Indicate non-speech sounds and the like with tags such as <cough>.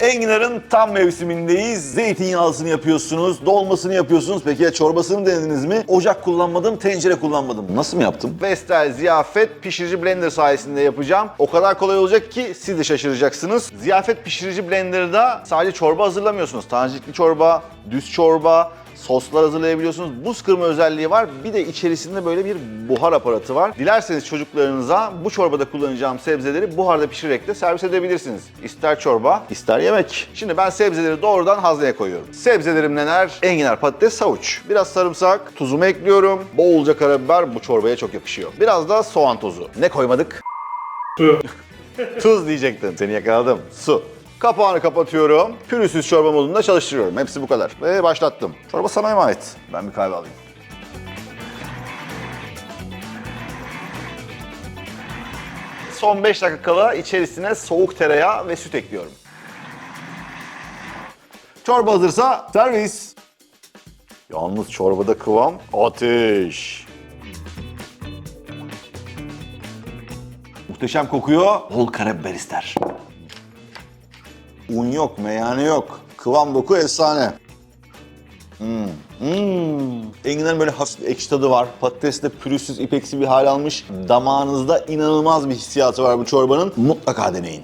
Enginar'ın tam mevsimindeyiz. Zeytinyağlısını yapıyorsunuz, dolmasını yapıyorsunuz. Peki ya çorbasını denediniz mi? Ocak kullanmadım, tencere kullanmadım. Nasıl mı yaptım? Vestel Ziyafet pişirici blender sayesinde yapacağım. O kadar kolay olacak ki siz de şaşıracaksınız. Ziyafet pişirici blenderda sadece çorba hazırlamıyorsunuz. Tanecikli çorba, düz çorba, soslar hazırlayabiliyorsunuz. Buz kırma özelliği var. Bir de içerisinde böyle bir buhar aparatı var. Dilerseniz çocuklarınıza bu çorbada kullanacağım sebzeleri buharda pişirerek de servis edebilirsiniz. İster çorba, ister yemek. Şimdi ben sebzeleri doğrudan hazneye koyuyorum. Sebzelerim neler? Enginar, patates, savuç. Biraz sarımsak, tuzumu ekliyorum. Bolca karabiber bu çorbaya çok yakışıyor. Biraz da soğan tozu. Ne koymadık? Su. <laughs> Tuz diyecektim. Seni yakaladım. Su. Kapağını kapatıyorum. Pürüzsüz çorba modunda çalıştırıyorum. Hepsi bu kadar. Ve başlattım. Çorba sana emanet. Ben bir kahve alayım. Son 5 dakika kala içerisine soğuk tereyağı ve süt ekliyorum. Çorba hazırsa servis. Yalnız çorbada kıvam ateş. Muhteşem kokuyor. Bol karabiber ister. Un yok, meyhane yok. Kıvam doku efsane. Hmm. Hmm. Enginarın böyle hafif ekşi tadı var. Patates de pürüzsüz, ipeksi bir hal almış. Damağınızda inanılmaz bir hissiyatı var bu çorbanın. Mutlaka deneyin.